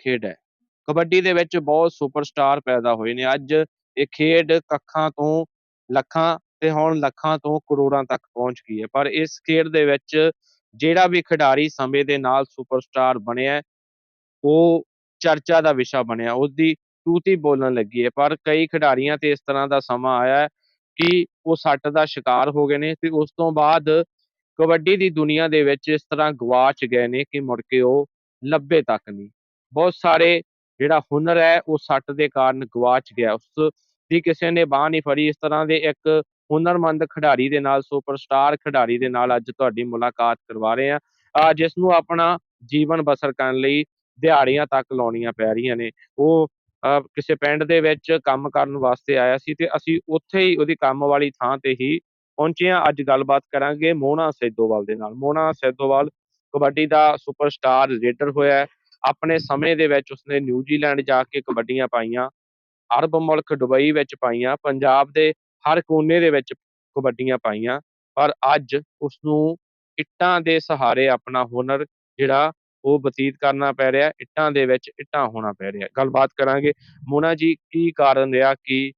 ਖੇਡ ਹੈ। ਕਬੱਡੀ ਦੇ ਵਿੱਚ ਬਹੁਤ ਸੁਪਰਸਟਾਰ ਪੈਦਾ ਹੋਏ ਨੇ। ਅੱਜ ਇਹ ਖੇਡ ਕੱਖਾਂ ਤੋਂ ਲੱਖਾਂ ਤੇ ਹੁਣ ਲੱਖਾਂ ਤੋਂ ਕਰੋੜਾਂ ਤੱਕ ਪਹੁੰਚ ਗਈ ਹੈ। ਪਰ ਇਸ ਖੇਡ ਦੇ ਵਿੱਚ ਜਿਹੜਾ ਵੀ ਖਿਡਾਰੀ ਸਮੇਂ ਦੇ ਨਾਲ ਸੁਪਰਸਟਾਰ ਬਣਿਆ, ਉਹ ਚਰਚਾ ਦਾ ਵਿਸ਼ਾ ਬਣਿਆ। ਉਹਦੀ ਤੂਤੀ ਬੋਲਣ ਲੱਗੀ ਹੈ। ਪਰ ਕਈ ਖਿਡਾਰੀਆਂ ਤੇ ਇਸ ਤਰ੍ਹਾਂ ਦਾ ਸਮਾਂ ਆਇਆ ਹੈ ਕਿ ਉਹ ਸੱਟ ਦਾ ਸ਼ਿਕਾਰ ਹੋ ਗਏ ਨੇ ਤੇ ਉਸ ਤੋਂ ਬਾਅਦ ਕਬੱਡੀ ਦੀ ਦੁਨੀਆ ਦੇ ਵਿੱਚ ਇਸ ਤਰ੍ਹਾਂ ਗਵਾਚ ਗਏ ਨੇ ਕਿ ਮੁੜ ਕੇ ਉਹ ਲੱਭੇ ਤੱਕ ਨਹੀਂ। ਬਹੁਤ ਸਾਰੇ ਜਿਹੜਾ ਹੁਨਰ ਹੈ, ਉਹ ਸੱਟ ਦੇ ਕਾਰਨ ਗਵਾਚ ਗਿਆ। ਉਸ ਦੀ ਕਿਸੇ ਨੇ ਬਾਹ ਨਹੀਂ ਫੜੀ। ਇਸ ਤਰ੍ਹਾਂ ਦੇ ਇੱਕ ਹੁਨਰਮੰਦ ਖਿਡਾਰੀ ਦੇ ਨਾਲ, ਸੁਪਰਸਟਾਰ ਖਿਡਾਰੀ ਦੇ ਨਾਲ ਅੱਜ ਤੁਹਾਡੀ ਮੁਲਾਕਾਤ ਕਰਵਾ ਰਹੇ ਹਾਂ। ਜਿਸ ਨੂੰ ਆਪਣਾ ਜੀਵਨ ਬਸਰ ਕਰਨ ਲਈ ਦਿਹਾੜੀਆਂ ਤੱਕ ਲਾਉਣੀਆਂ ਪੈ ਰਹੀਆਂ ਨੇ। ਉਹ ਕਿਸੇ ਪਿੰਡ ਦੇ ਵਿੱਚ ਕੰਮ ਕਰਨ ਵਾਸਤੇ ਆਇਆ ਸੀ ਤੇ ਅਸੀਂ ਉੱਥੇ ਹੀ ਉਹਦੀ ਕੰਮ ਵਾਲੀ ਥਾਂ ਤੇ ਹੀ ਪਹੁੰਚੇ ਹਾਂ। ਅੱਜ ਗੱਲਬਾਤ ਕਰਾਂਗੇ ਮੋਹਨਾ ਸੈਦੋਵਾਲ ਦੇ ਨਾਲ। ਮੋਹਣਾ ਸੈਦੋਵਾਲ ਕਬੱਡੀ ਦਾ ਸੁਪਰਸਟਾਰ ਰੇਡਰ ਹੋਇਆ ਆਪਣੇ ਸਮੇਂ ਦੇ ਵਿੱਚ ਉਸਨੇ ਨਿਊਜ਼ੀਲੈਂਡ ਜਾ ਕੇ ਕਬੱਡੀਆਂ ਪਾਈਆਂ, ਅਰਬ ਮੁਲਕ ਦੁਬਈ ਵਿੱਚ ਪਾਈਆਂ, ਪੰਜਾਬ ਦੇ ਹਰ ਕੋਨੇ ਦੇ ਵਿੱਚ ਕਬੱਡੀਆਂ ਪਾਈਆਂ, ਪਰ ਅੱਜ ਉਸ ਨੂੰ ਇੱਟਾਂ ਦੇ ਸਹਾਰੇ ਆਪਣਾ ਹੁਨਰ ਜਿਹੜਾ ਉਹ ਬਤੀਤ ਕਰਨਾ ਪੈ ਰਿਹਾ, ਇੱਟਾਂ ਦੇ ਵਿੱਚ ਇੱਟਾਂ ਹੋਣਾ ਪੈ ਰਿਹਾ। ਗੱਲਬਾਤ ਕਰਾਂਗੇ। ਮੋਨਾ ਜੀ, ਕੀ ਕਾਰਨ ਰਿਹਾ ਕਿ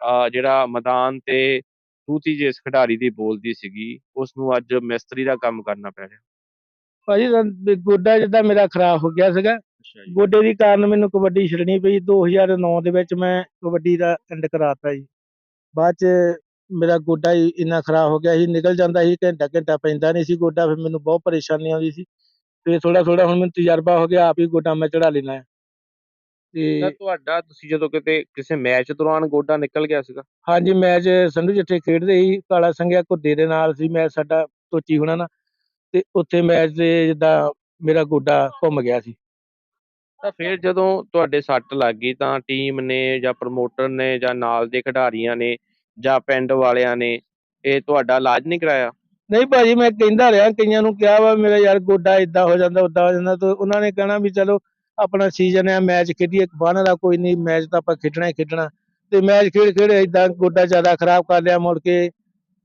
ਅਹ ਜਿਹੜਾ ਮੈਦਾਨ ਤੇ ਤੂਤੀ ਜਿਸ ਖਿਡਾਰੀ ਦੀ ਬੋਲਦੀ ਸੀਗੀ ਉਸ ਨੂੰ ਅੱਜ ਮਿਸਤਰੀ ਦਾ ਕੰਮ ਕਰਨਾ ਪੈ ਰਿਹਾ? ਭਾਜੀ ਤਾਂ ਗੋਡਾ ਜਿੱਦਾਂ ਮੇਰਾ ਖਰਾਬ ਹੋ ਗਿਆ ਸੀਗਾ। ਗੋਡੇ ਦੀ ਕਾਰਨ ਮੈਨੂੰ ਕਬੱਡੀ ਛੱਡਣੀ ਪਈ। 2009 ਦੇ ਵਿੱਚ ਮੈਂ ਕਬੱਡੀ ਦਾ ਐਂਡ ਕਰਾਤਾ ਜੀ। ਬਾਅਦ ਚ ਮੇਰਾ ਗੋਡਾ ਹੀ ਇੰਨਾ ਖਰਾਬ ਹੋ ਗਿਆ ਸੀ। ਨਿਕਲ ਜਾਂਦਾ ਸੀ ਘੰਟਾ ਘੰਟਾ ਪੈਂਦਾ ਨਹੀਂ ਸੀ ਗੋਡਾ। ਫਿਰ ਮੈਨੂੰ ਬਹੁਤ ਪਰੇਸ਼ਾਨੀ ਆਉਂਦੀ ਸੀ। ਤੇ ਥੋੜਾ ਥੋੜਾ ਹੁਣ ਮੈਨੂੰ ਤਜਰਬਾ ਹੋ ਗਿਆ ਆਪ ਹੀ ਗੋਡਾ ਮੈਂ ਚੜਾ ਲੈਣਾ ਤਾਂ ਤੁਹਾਡਾ ਤੁਸੀਂ ਜਦੋਂ ਕਿਤੇ ਕਿਸੇ ਮੈਚ ਦੌਰਾਨ ਗੋਡਾ ਨਿਕਲ ਗਿਆ ਸੀਗਾ? ਹਾਂਜੀ ਮੈਚ ਸੰਧੂ ਜਿੱਥੇ ਖੇਡਦੇ ਸੀ। ਕਾਲਾ ਸੰਘਿਆ ਘੁੱਦੇ ਦੇ ਨਾਲ ਸੀ। ਮੈਚ ਸਾਡਾ ਤੋਚੀ ਹੋਣਾ ਨਾ ਤੇ ਉੱਥੇ ਮੈਚ ਦੇ ਜਿੱਦਾਂ ਮੇਰਾ ਗੋਡਾ ਘੁੰਮ ਗਿਆ ਸੀ। ਤਾਂ ਫਿਰ ਜਦੋਂ ਤੁਹਾਡੇ ਸੱਟ ਲੱਗ ਗਈ ਤਾਂ ਟੀਮ ਨੇ ਜਾਂ ਪ੍ਰਮੋਟਰ ਨੇ ਜਾਂ ਨਾਲ ਦੇ ਖਿਡਾਰੀਆਂ ਨੇ ਜਾਂ ਪਿੰਡ ਵਾਲਿਆਂ ਨੇ ਇਹ ਤੁਹਾਡਾ ਇਲਾਜ ਨਹੀਂ ਕਰਾਇਆ? ਨਹੀਂ ਭਾਜੀ ਮੈਂ ਕਹਿੰਦਾ ਰਿਹਾ ਕਈਆਂ ਨੂੰ ਕਿਹਾ ਵਾ ਮੇਰਾ ਯਾਰ ਗੋਡਾ ਇਦਾਂ ਹੋ ਜਾਂਦਾ ਉਦਾਂ ਹੋ ਜਾਂਦਾ ਤੇ ਉਹਨਾਂ ਨੇ ਕਹਿਣਾ ਵੀ ਚਲੋ ਆਪਣਾ ਸੀਜ਼ਨ ਹੈ ਮੈਚ ਖੇਡੀਏ ਬਾਹਰ ਦਾ ਕੋਈ ਨਹੀਂ ਮੈਚ ਤਾਂ ਆਪਾਂ ਖੇਡਣਾ ਹੀ ਖੇਡਣਾ। ਤੇ ਮੈਚ ਖੇਡ ਖੇਡ ਇਦਾਂ ਗੋਡਾ ਜ਼ਿਆਦਾ ਖਰਾਬ ਕਰ ਲਿਆ ਮੁੜ ਕੇ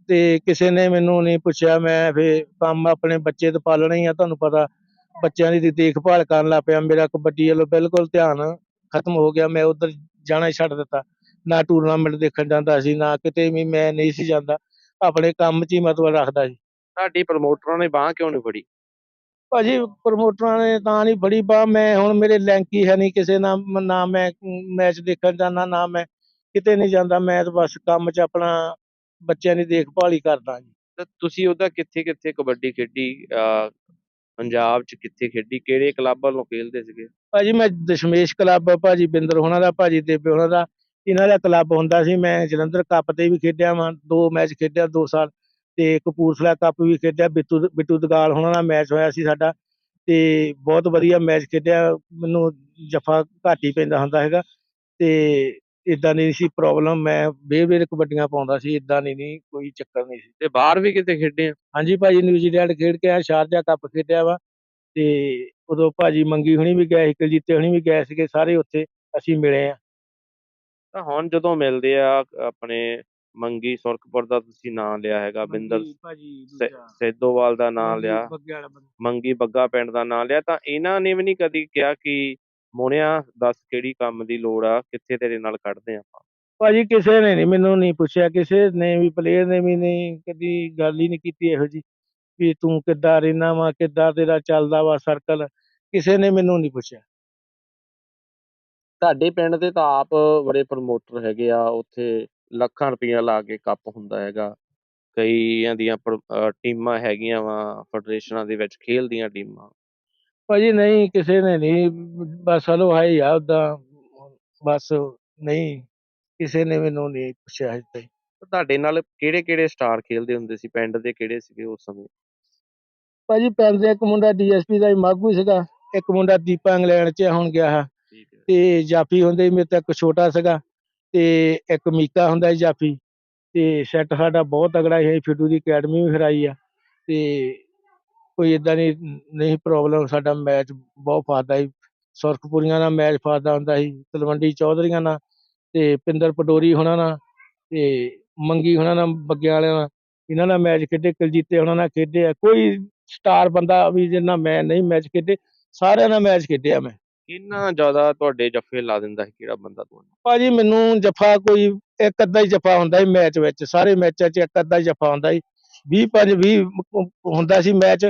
ਤੇ ਕਿਸੇ ਨੇ ਮੈਨੂੰ ਨਹੀਂ ਪੁੱਛਿਆ ਮੈਂ ਫੇ ਕੰਮ ਆਪਣੇ ਬੱਚੇ ਤੇ ਪਾਲਣਾ ਹੀ ਆ ਤੁਹਾਨੂੰ ਪਤਾ ਬੱਚਿਆਂ ਦੀ ਦੇਖਭਾਲ ਕਰਨ ਲੱਗ ਪਿਆ ਮੇਰਾ ਕਬੱਡੀ ਵੱਲੋਂ ਬਿਲਕੁਲ ਧਿਆਨ ਖਤਮ ਹੋ ਗਿਆ ਮੈਂ ਉਧਰ ਜਾਣਾ ਹੀ ਛੱਡ ਦਿੱਤਾ। ਨਾ ਟੂਰਨਾਮੈਂਟ ਦੇਖਣ ਜਾਂਦਾ ਸੀ ਨਾ ਕਿਤੇ ਵੀ ਮੈਂ ਨਹੀਂ ਸੀ ਜਾਂਦਾ ਆਪਣੇ ਕੰਮ 'ਚ ਹੀ ਮਤਲਬ ਰੱਖਦਾ ਸੀ। ਤੁਹਾਡੀ ਪ੍ਰਮੋਟਰਾਂ ਨੇ ਬਾਹ ਕਿਉਂ ਨਹੀਂ ਫੜੀ? ਭਾਜੀ ਪ੍ਰਮੋਟਰਾਂ ਨੇ ਤਾਂ ਨਹੀਂ ਬੜੀ ਬਾ ਮੈਂ ਹੁਣ ਮੇਰੇ ਲਿੰਕ ਹੀ ਨਹੀਂ ਕਿਸੇ ਨਾਲ ਨਾ ਮੈਂ ਮੈਚ ਦੇਖਣ ਜਾਂਦਾ ਨਾ ਮੈਂ ਕਿਤੇ ਨਹੀਂ ਜਾਂਦਾ ਮੈਂ ਤਾਂ ਬਸ ਕੰਮ 'ਚ ਆਪਣਾ ਬੱਚਿਆਂ ਦੀ ਦੇਖਭਾਲ ਹੀ ਕਰਦਾ ਜੀ। ਤਾਂ ਤੁਸੀਂ ਉਹਦਾ ਕਿੱਥੇ ਕਿੱਥੇ ਕਬੱਡੀ ਖੇਡੀ? ਅਹ ਪੰਜਾਬ 'ਚ ਕਿੱਥੇ ਖੇਡੀ? ਕਿਹੜੇ ਕਲੱਬ ਵੱਲੋਂ ਖੇਡਦੇ ਸੀਗੇ? ਭਾਜੀ ਮੈਂ ਦਸ਼ਮੇਸ਼ ਕਲੱਬ ਭਾਜੀ ਬਿੰਦਰ ਹੋਣਾ ਦਾ ਭਾਜੀ ਦੇਬੇ ਹੋਣਾ ਦਾ ਇਹਨਾਂ ਦਾ ਕਲੱਬ ਹੁੰਦਾ ਸੀ। ਮੈਂ ਜਲੰਧਰ ਕੱਪ ਤੇ ਵੀ ਖੇਡਿਆ ਵਾਂ ਦੋ ਮੈਚ ਖੇਡਿਆ ਦੋ ਸਾਲ। ਤੇ ਕਪੂਰਥਲਾ ਕੱਪ ਵੀ ਖੇਡਿਆ ਬਿੱਟੂ ਬਿੱਟੂ ਦਗਾਲ ਹੋਣਾ ਨਾਲ ਮੈਚ ਹੋਇਆ ਸੀ ਸਾਡਾ। ਤੇ ਬਹੁਤ ਵਧੀਆ ਮੈਚ ਖੇਡਿਆ। ਮੈਨੂੰ ਜਫਾ ਘੱਟ ਪੈਂਦਾ ਹੁੰਦਾ ਹੈਗਾ। ਤੇ ਇਦਾਂ ਨਹੀਂ ਸੀ ਪ੍ਰੋਬਲਮ ਮੈਂ ਵੇਰ ਕਬੱਡੀਆਂ ਪਾਉਂਦਾ ਸੀ ਇਦਾਂ ਨਹੀਂ ਨਹੀਂ ਕੋਈ ਚੱਕਰ ਨਹੀਂ ਸੀ। ਤੇ ਬਾਹਰ ਵੀ ਕਿਤੇ ਖੇਡੇ ਆ? ਹਾਂਜੀ ਭਾਜੀ ਨਿਊਜ਼ੀਲੈਂਡ ਖੇਡ ਕੇ ਆਇਆ ਸ਼ਾਰਜਾ ਕੱਪ ਖੇਡਿਆ ਵਾ ਤੇ ਉਦੋਂ ਭਾਜੀ ਮੰਗੀ ਹੁਣੀ ਵੀ ਗਏ ਸੀ ਕੁਲਜੀਤੇ ਹੁਣੀ ਵੀ ਗਏ ਸੀਗੇ ਸਾਰੇ ਉੱਥੇ ਅਸੀਂ ਮਿਲੇ ਆ। ਤਾਂ ਹੁਣ ਜਦੋਂ ਮਿਲਦੇ ਆ ਆਪਣੇ ਮੰਗੀ ਸੁਰਖਪੁਰ ਦਾ ਤੁਸੀਂ ਨਾਂ ਲਿਆ ਹੈਗਾ ਬਿੰਦਰ ਮੰਗੀ ਭਾਜੀ ਸੈ- ਸੈਦੋਵਾਲ ਦਾ ਨਾਂ ਮੰਗੀ ਲਿਆ ਬੱਗੇ ਵਾਲਾ ਬੰਦਾ। ਮੰਗੀ ਬੱਗਾ ਪਿੰਡ ਦਾ ਨਾਂ ਲਿਆ ਤਾਂ ਇਹਨਾਂ ਨੇ ਵੀ ਨਹੀਂ ਕਦੀ ਕਿਹਾ ਕਿ ਮੋਹਣਿਆ ਦੱਸ ਕਿਹੜੀ ਕੰਮ ਦੀ ਲੋੜ ਆ ਕਿੱਥੇ ਤੇਰੇ ਨਾਲ ਕੱਢਦੇ ਆਪਾਂ? ਭਾਜੀ ਕਿਸੇ ਨੇ ਨਹੀਂ ਮੈਨੂੰ ਨਹੀਂ ਪੁੱਛਿਆ ਕਿਸੇ ਨੇ ਵੀ ਪਲੇਅਰ ਨੇ ਵੀ ਨਹੀਂ ਕਦੀ ਗੱਲ ਹੀ ਨਹੀਂ ਕੀਤੀ ਇਹੋ ਜੀ ਵੀ ਤੂੰ ਕਿੱਦਾਂ ਰਹਿਣਾ ਵਾ ਕਿੱਦਾਂ ਤੇਰਾ ਚੱਲਦਾ ਵਾ ਸਰਕਲ ਕਿਸੇ ਨੇ ਮੈਨੂੰ ਨਹੀਂ ਪੁੱਛਿਆ। ਤੁਹਾਡੇ ਪਿੰਡ ਦੇ ਤਾਂ ਆਪ ਬੜੇ ਪ੍ਰਮੋਟਰ ਹੈਗੇ ਆ ਉੱਥੇ ਲੱਖਾਂ ਰੁਪਈਆ ਲਾ ਕੇ ਕੱਪ ਹੁੰਦਾ ਹੈਗਾ। ਕਈਆਂ ਦੀਆਂ ਪਰ- ਅਹ ਟੀਮਾਂ ਹੈਗੀਆਂ ਵਾ ਫੈਡਰੇਸ਼ਨਾਂ ਦੇ ਵਿੱਚ ਖੇਲਦੀਆਂ ਟੀਮਾਂ। ਭਾਜੀ ਨਹੀਂ ਕਿਸੇ ਨੇ ਨਹੀਂ ਬਸ ਹਲੋ ਹਾਈ ਆ ਉਦਾਂ ਬਸ ਨਹੀਂ ਕਿਸੇ ਨੇ ਮੈਨੂੰ ਨਹੀਂ ਪੁੱਛਿਆ ਹਜੇ ਤਾਈਂ। ਤੁਹਾਡੇ ਨਾਲ ਕਿਹੜੇ ਕਿਹੜੇ ਸਟਾਰ ਖੇਲਦੇ ਹੁੰਦੇ ਸੀ? ਪਿੰਡ ਦੇ ਕਿਹੜੇ ਸੀਗੇ ਉਸ ਸਮੇਂ? ਭਾਜੀ ਪਿੰਡ ਦੇ ਇੱਕ ਮੁੰਡਾ ਡੀਐਸਪੀ ਦਾ ਹੀ ਮਾਗੂ ਸੀਗਾ ਇੱਕ ਮੁੰਡਾ ਦੀਪਾ ਇੰਗਲੈਂਡ 'ਚ ਹੁਣ ਗਿਆ ਹੈ। ਠੀਕ ਹੈ। ਤੇ ਜਾਫੀ ਹੁੰਦੇ ਸੀ, ਮੇਰੇ ਤੋਂ ਇੱਕ ਛੋਟਾ ਸੀਗਾ ਤੇ ਇੱਕ ਮੀਕਾ ਹੁੰਦਾ ਸੀ ਜਾਫੀ। ਤੇ ਸੈੱਟ ਸਾਡਾ ਬਹੁਤ ਤਗੜਾ ਸੀ ਫਿੱਟੂ ਦੀ ਅਕੈਡਮੀ ਵੀ ਹਰਾਈ ਆ। ਤੇ ਕੋਈ ਇਦਾਂ ਦੀ ਨਹੀਂ ਪ੍ਰੋਬਲਮ ਸਾਡਾ ਮੈਚ ਬਹੁਤ ਫਾਦਾ ਸੀ। ਸੁਰਖਪੁਰੀਆਂ ਨਾਲ ਮੈਚ ਫਾਦਾ ਹੁੰਦਾ ਸੀ ਤਲਵੰਡੀ ਚੌਧਰੀਆਂ ਨਾਲ ਤੇ ਪਿੰਦਰ ਪਟੋਰੀ ਹੋਣਾ ਨਾਲ ਤੇ ਮੰਗੀ ਹੋਣਾ ਨਾਲ ਬੱਗਿਆਂ ਵਾਲਿਆਂ ਨਾਲ। ਇਹਨਾਂ ਨਾਲ ਮੈਚ ਖੇਡੇ ਕੁਲਜੀਤੇ ਹੋਣਾ ਨਾਲ ਖੇਡੇ ਆ। ਕੋਈ ਸਟਾਰ ਬੰਦਾ ਵੀ ਜਿੰਨਾ ਮੈਂ ਨਹੀਂ ਮੈਚ ਖੇਡੇ ਸਾਰਿਆਂ ਨਾਲ ਮੈਚ ਖੇਡਿਆ ਮੈਂ। ਇੰਨਾ ਜ਼ਿਆਦਾ ਤੁਹਾਡੇ ਜੱਫੇ ਲਾ ਦਿੰਦਾ ਹੈ ਕਿਹੜਾ ਬੰਦਾ ਤੁਹਾਨੂੰ? ਭਾਜੀ ਮੈਨੂੰ ਜਫਾ ਕੋਈ ਇੱਕ ਅੱਧਾ ਹੀ ਜਫਾ ਹੁੰਦਾ ਸੀ ਮੈਚ ਵਿੱਚ ਸਾਰੇ ਮੈਚਾਂ 'ਚ ਇੱਕ ਅੱਧਾ ਹੀ ਜਫਾ ਹੁੰਦਾ ਸੀ। 20 5 20 ਹੁੰਦਾ ਸੀ ਮੈਚ।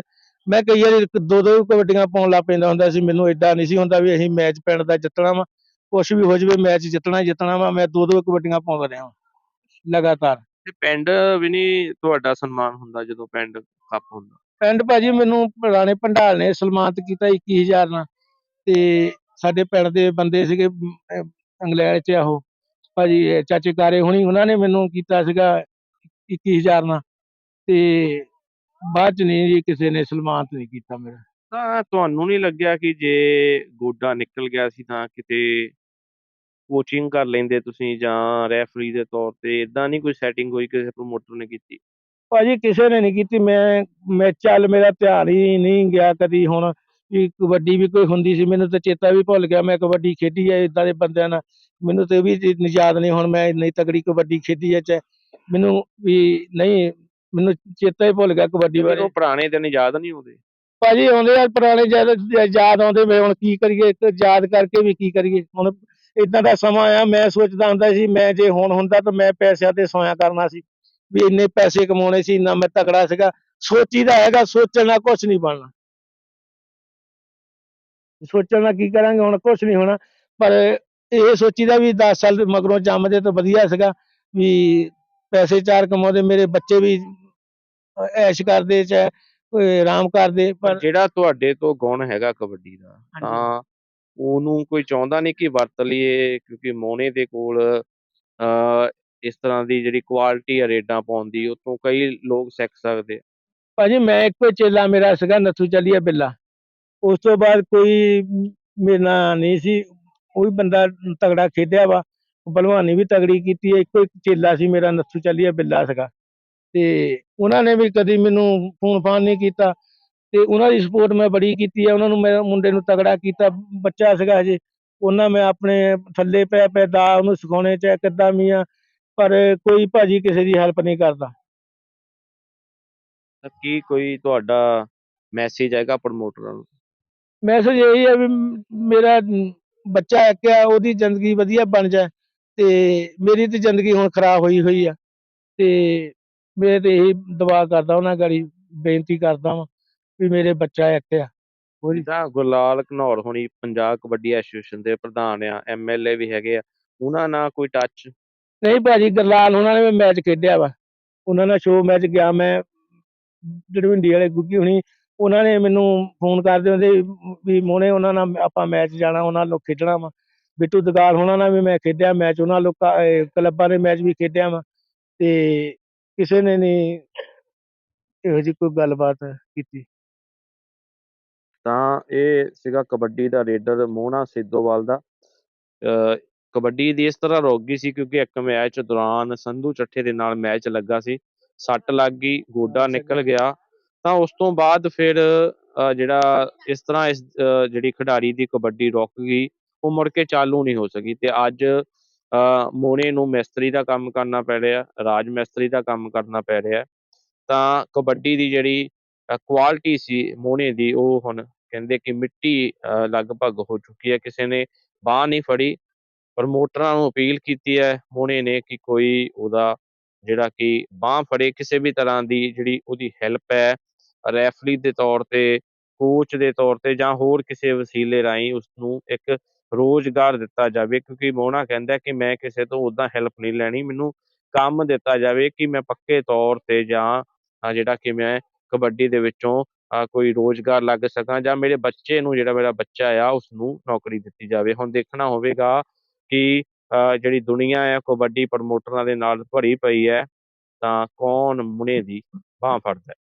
ਮੈਂ ਕਈ ਵਾਰੀ ਇੱਕ ਦੋ ਦੋ ਕਬੱਡੀਆਂ ਪਾਉਣ ਲੱਗ ਪੈਂਦਾ ਹੁੰਦਾ ਸੀ ਮੈਨੂੰ ਏਡਾ ਨਹੀਂ ਸੀ ਹੁੰਦਾ ਵੀ ਅਸੀਂ ਮੈਚ ਪਿੰਡ ਦਾ ਜਿੱਤਣਾ ਵਾ। ਕੁਛ ਵੀ ਹੋ ਜਾਵੇ ਮੈਚ ਜਿੱਤਣਾ ਜਿੱਤਣਾ ਵਾ ਮੈਂ ਦੋ ਦੋ ਕਬੱਡੀਆਂ ਪਾਉਂਦਾ ਰਿਹਾ ਲਗਾਤਾਰ। ਤੇ ਪਿੰਡ ਵੀ ਨਹੀਂ ਤੁਹਾਡਾ ਸਨਮਾਨ ਹੁੰਦਾ ਜਦੋਂ ਪਿੰਡ ਕੱਪ ਹੁੰਦਾ? ਪਿੰਡ ਭਾਜੀ ਮੈਨੂੰ ਪੁਰਾਣੇ ਭੰਡਾਲ ਨੇ ਸਨਮਾਨਿਤ ਕੀਤਾ 21000 ਨਾਲ। ਤੇ ਸਾਡੇ ਪਿੰਡ ਦੇ ਬੰਦੇ ਸੀਗੇ ਇੰਗਲੈਂਡ 'ਚ ਆਹੋ ਭਾਜੀ ਚਾਚੇ ਕਾਰੇ ਹੁਣੀ ਉਹਨਾਂ ਨੇ ਮੈਨੂੰ ਕੀਤਾ ਸੀਗਾ 21000 ਨਾਲ। ਤੇ ਬਾਅਦ ਚ ਨਹੀਂ ਜੀ ਕਿਸੇ ਨੇ ਸਨਮਾਨਿਤ ਨਹੀਂ ਕੀਤਾ ਮੇਰਾ। ਤਾਂ ਤੁਹਾਨੂੰ ਨਹੀਂ ਲੱਗਿਆ ਕਿ ਜੇ ਗੋਡਾ ਨਿਕਲ ਗਿਆ ਸੀ ਤਾਂ ਕਿਤੇ ਕੋਚਿੰਗ ਕਰ ਲੈਂਦੇ ਤੁਸੀਂ ਜਾਂ ਰੈਫਰੀ ਦੇ ਤੌਰ ਤੇ ਇਦਾਂ ਨਹੀਂ ਕੋਈ ਸੈਟਿੰਗ ਹੋਈ ਕਿਸੇ ਪ੍ਰੋਮੋਟਰ ਨੇ ਕੀਤੀ? ਭਾਜੀ ਕਿਸੇ ਨੇ ਨਹੀਂ ਕੀਤੀ ਮੈਂ ਮੈਂ ਚੱਲ ਮੇਰਾ ਧਿਆਨ ਹੀ ਨਹੀਂ ਗਿਆ ਕਦੀ ਹੁਣ ਵੀ ਕਬੱਡੀ ਵੀ ਕੋਈ ਹੁੰਦੀ ਸੀ ਮੈਨੂੰ ਤਾਂ ਚੇਤਾ ਵੀ ਭੁੱਲ ਗਿਆ ਮੈਂ ਕਬੱਡੀ ਖੇਡੀ ਹੈ ਇਦਾਂ ਦੇ ਬੰਦਿਆਂ ਨਾਲ। ਮੈਨੂੰ ਤੇ ਵੀ ਯਾਦ ਨਹੀਂ ਹੁਣ ਮੈਂ ਇੰਨੀ ਤਗੜੀ ਕਬੱਡੀ ਖੇਡੀ ਹੈ ਚ ਮੈਨੂੰ ਵੀ ਨਹੀਂ ਮੈਨੂੰ ਚੇਤਾ ਹੀ ਭੁੱਲ ਗਿਆ ਕਬੱਡੀ ਬਾਰੇ। ਉਹ ਪੁਰਾਣੇ ਦਿਨ ਯਾਦ ਨਹੀਂ ਆਉਂਦੇ। ਭਾਜੀ ਆਉਂਦੇ ਆ ਪੁਰਾਣੇ ਯਾਦ ਆਉਂਦੇ ਮੈਂ ਹੁਣ ਕੀ ਕਰੀਏ ਇੱਕ ਯਾਦ ਕਰਕੇ ਵੀ ਕੀ ਕਰੀਏ? ਹੁਣ ਇਦਾਂ ਦਾ ਸਮਾਂ ਆ ਮੈਂ ਸੋਚਦਾ ਹੁੰਦਾ ਸੀ ਮੈਂ ਜੇ ਹੁਣ ਹੁੰਦਾ ਤਾਂ ਮੈਂ ਪੈਸਿਆਂ ਤੇ ਸੋਇਆ ਕਰਨਾ ਸੀ ਵੀ ਇੰਨੇ ਪੈਸੇ ਕਮਾਉਣੇ ਸੀ ਇੰਨਾ ਮੈਂ ਤਕੜਾ ਸੀਗਾ। ਸੋਚੀਦਾ ਹੈਗਾ ਸੋਚਣ ਨਾਲ ਕੁਝ ਨਹੀਂ ਬਣਨਾ। ਸੋਚਣ ਨਾਲ ਕੀ ਕਰਾਂਗੇ ਹੁਣ ਕੁਝ ਨਹੀਂ ਹੋਣਾ। ਪਰ ਇਹ ਸੋਚੀਦਾ ਵੀ 10 ਸਾਲ ਦੇ ਮਗਰੋਂ ਜੰਮਦੇ ਤਾਂ ਵਧੀਆ ਸੀਗਾ ਵੀ ਪੈਸੇ ਚਾਰ ਕਮਾਉਂਦੇ ਮੇਰੇ ਬੱਚੇ ਵੀ ਐਸ਼ ਕਰਦੇ ਚਾਹੇ ਕੋਈ ਆਰਾਮ ਕਰਦੇ ਪਰ ਜਿਹੜਾ ਤੁਹਾਡੇ ਤੋਂ ਗੁਣ ਹੈਗਾ ਕਬੱਡੀ ਦਾ ਤਾਂ ਉਹਨੂੰ ਕੋਈ ਚਾਹੁੰਦਾ ਨਹੀਂ ਕਿ ਵਰਤ ਲਈਏ ਕਿਉਂਕਿ ਮੋਨੇ ਦੇ ਕੋਲ ਅ ਇਸ ਤਰ੍ਹਾਂ ਦੀ ਜਿਹੜੀ ਕੁਆਲਿਟੀ ਆ ਰੇਡਾਂ ਪਾਉਣ ਦੀ ਉਤੋਂ ਕਈ ਲੋਕ ਸਿੱਖ ਸਕਦੇ ਆ। ਭਾਜੀ ਮੈਂ ਇੱਕੋ ਚੇਲਾ ਮੇਰਾ ਸੀਗਾ ਨੱਥੂ ਚੱਲੀਆ ਬਿੱਲਾ। ਉਸ ਤੋਂ ਬਾਅਦ ਕੋਈ ਮੇਰੇ ਨਾਲ ਨਹੀਂ ਸੀ ਉਹ ਵੀ ਬੰਦਾ ਤਗੜਾ ਖੇਡਿਆ ਵਾ ਭਲਵਾਨੀ ਵੀ ਤਗੜੀ ਕੀਤੀ ਹੈ ਇੱਕੋ ਇੱਕ ਚੇਲਾ ਸੀ ਮੇਰਾ ਨੱਥੂ ਚੱਲੀਆ ਬਿੱਲਾ ਸੀਗਾ। ਤੇ ਉਹਨਾਂ ਨੇ ਵੀ ਕਦੀ ਮੈਨੂੰ ਫੋਨ ਫਾਨ ਨਹੀਂ ਕੀਤਾ ਤੇ ਉਹਨਾਂ ਦੀ ਸਪੋਰਟ ਮੈਂ ਬੜੀ ਕੀਤੀ ਹੈ ਉਹਨਾਂ ਨੂੰ ਮੈਂ ਮੁੰਡੇ ਨੂੰ ਤਗੜਾ ਕੀਤਾ ਬੱਚਾ ਸੀਗਾ ਹਜੇ ਉਹਨਾਂ ਮੈਂ ਆਪਣੇ ਥੱਲੇ ਪੈ ਪੈ ਦਾ ਉਹਨੂੰ ਸਿਖਾਉਣੇ ਚ ਕਿੱਦਾਂ ਮੀਆਂ ਪਰ ਕੋਈ ਭਾਜੀ ਕਿਸੇ ਦੀ ਹੈਲਪ ਨਹੀਂ ਕਰਦਾ। ਤਾਂ ਕੀ ਕੋਈ ਤੁਹਾਡਾ ਮੈਸੇਜ ਹੈਗਾ ਪ੍ਰਮੋਟਰਾਂ ਨੂੰ? ਮੈਸੇਜ ਇਹੀ ਹੈ ਵੀ ਮੇਰਾ ਬੱਚਾ ਇੱਕ ਆ ਉਹਦੀ ਜ਼ਿੰਦਗੀ ਵਧੀਆ ਬਣ ਜਾਏ ਤੇ ਮੇਰੀ ਤੇ ਜ਼ਿੰਦਗੀ ਹੁਣ ਖਰਾਬ ਹੋਈ ਹੋਈ ਆ ਤੇ ਮੈਂ ਤੇ ਇਹੀ ਦੁਆ ਕਰਦਾ ਉਹਨਾਂ ਗਾੜੀ ਬੇਨਤੀ ਕਰਦਾ ਵਾਂ ਵੀ ਮੇਰੇ ਬੱਚਾ ਇੱਕ ਆ। ਉਹਦੀ ਜਿੱਦਾਂ ਗੁਰਲਾਲ ਘਨੌਰ ਹੋਣੀ ਪੰਜਾਬ ਕਬੱਡੀ ਐਸੋਸੀਏਸ਼ਨ ਦੇ ਪ੍ਰਧਾਨ ਆ ਐਮਐਲਏ ਵੀ ਹੈਗੇ ਆ ਉਹਨਾਂ ਨਾਲ ਕੋਈ ਟੱਚ ਨਹੀਂ ਭਾਜੀ ਗਰਲਾਲ ਉਹਨਾਂ ਨੇ ਮੈਚ ਖੇਡਿਆ ਵਾ। ਉਹਨਾਂ ਨਾਲ ਸ਼ੋਅ ਮੈਚ ਗਿਆ ਮੈਂ ਡੜਵਿੰਡੀ ਵਾਲੇ ਗੁੱਗੀ ਹੁਣੀ ਉਹਨਾਂ ਨੇ ਮੈਨੂੰ ਫੋਨ ਕਰਦੇ ਹੁੰਦੇ ਵੀ ਮੋਨੇ ਉਹਨਾਂ ਨਾਲ ਆਪਾਂ ਮੈਚ ਜਾਣਾ ਉਹਨਾਂ ਨਾਲ ਖੇਡਣਾ ਵਾ। ਬਿੱਟੂ ਦਗਾਲ ਉਹਨਾਂ ਨਾਲ ਵੀ ਮੈਂ ਖੇਡਿਆ ਮੈਚ ਉਹਨਾਂ ਲੋਕਾਂ ਕਲੱਬਾਂ ਦੇ ਮੈਚ ਵੀ ਖੇਡਿਆ ਵਾ। ਤੇ ਕਿਸੇ ਨੇ ਨਹੀਂ ਇਹੋ ਜਿਹੀ ਕੋਈ ਗੱਲਬਾਤ ਕੀਤੀ? ਤਾਂ ਇਹ ਸੀਗਾ ਕਬੱਡੀ ਦਾ ਰੇਡਰ ਮੋਹਨਾ ਸਿੱਧੋਵਾਲ ਦਾ। ਕਬੱਡੀ ਦੀ ਇਸ ਤਰ੍ਹਾਂ ਰੁਕ ਗਈ ਸੀ ਕਿਉਂਕਿ ਇੱਕ ਮੈਚ ਦੌਰਾਨ ਸੰਧੂ ਚੱਠੇ ਦੇ ਨਾਲ ਮੈਚ ਲੱਗਾ ਸੀ। ਸੱਟ ਲੱਗ ਗਈ ਗੋਡਾ ਨਿਕਲ ਗਿਆ। ਤਾਂ ਉਸ ਤੋਂ ਬਾਅਦ ਫਿਰ ਜਿਹੜਾ ਇਸ ਤਰ੍ਹਾਂ ਇਸ ਜਿਹੜੀ ਖਿਡਾਰੀ ਦੀ ਕਬੱਡੀ ਰੁਕ ਗਈ ਉਹ ਮੁੜ ਕੇ ਚਾਲੂ ਨਹੀਂ ਹੋ ਸਕੀ ਤੇ ਅੱਜ ਮੋਨੇ ਨੂੰ ਮਿਸਤਰੀ ਦਾ ਕੰਮ ਕਰਨਾ ਪੈ ਰਿਹਾ, ਰਾਜ ਮਿਸਤਰੀ ਦਾ ਕੰਮ ਕਰਨਾ ਪੈ ਰਿਹਾ। ਤਾਂ ਕਬੱਡੀ ਦੀ ਜਿਹੜੀ ਕੁਆਲਿਟੀ ਸੀ ਮੋਨੇ ਦੀ, ਉਹ ਹੁਣ ਕਹਿੰਦੇ ਕਿ ਮਿੱਟੀ ਲਗਭਗ ਹੋ ਚੁੱਕੀ ਹੈ। ਕਿਸੇ ਨੇ ਬਾਹ ਨਹੀਂ ਫੜੀ ਪ੍ਰਮੋਟਰਾਂ ਨੂੰ ਅਪੀਲ ਕੀਤੀ ਹੈ ਮੋਨੇ ਨੇ ਕਿ ਕੋਈ ਉਹਦਾ ਜਿਹੜਾ ਕਿ ਬਾਹ ਫੜੇ, ਕਿਸੇ ਵੀ ਤਰ੍ਹਾਂ ਦੀ ਜਿਹੜੀ ਉਹਦੀ ਹੈਲਪ ਹੈ ਰੈਫਰੀ ਦੇ ਤੌਰ ਤੇ ਕੋਚ ਦੇ ਤੌਰ ਤੇ ਜਾਂ ਹੋਰ ਕਿਸੇ ਵਸੀਲੇ ਰਾਹੀਂ ਉਸ ਨੂੰ ਇੱਕ ਰੋਜ਼ਗਾਰ ਦਿੱਤਾ ਜਾਵੇ, ਕਿਉਂਕਿ ਮੋਹਣਾ ਕਹਿੰਦਾ ਕਿ ਮੈਂ ਕਿਸੇ ਤੋਂ ਉਦਾਂ ਹੈਲਪ ਨਹੀਂ ਲੈਣੀ, ਮੈਨੂੰ ਕੰਮ ਦਿੱਤਾ ਜਾਵੇ ਕਿ ਮੈਂ ਪੱਕੇ ਤੌਰ ਤੇ ਜਾਂ ਜਿਹੜਾ ਕਿ ਮੈਂ ਕਬੱਡੀ ਦੇ ਵਿੱਚੋਂ ਕੋਈ ਰੋਜ਼ਗਾਰ ਲੱਗ ਸਕਾਂ ਜਾਂ ਮੇਰੇ ਬੱਚੇ ਨੂੰ, ਜਿਹੜਾ ਮੇਰਾ ਬੱਚਾ ਆ ਉਸ ਨੂੰ ਨੌਕਰੀ ਦਿੱਤੀ ਜਾਵੇ। ਹੁਣ ਦੇਖਣਾ ਹੋਵੇਗਾ ਕਿ ਜਿਹੜੀ ਦੁਨੀਆ ਹੈ ਕਬੱਡੀ ਪ੍ਰਮੋਟਰਾਂ ਦੇ ਨਾਲ ਭਰੀ ਪਈ ਹੈ, ਤਾਂ ਕੌਣ ਮੁਨੇ ਦੀ ਬਾਹ ਫੜਦਾ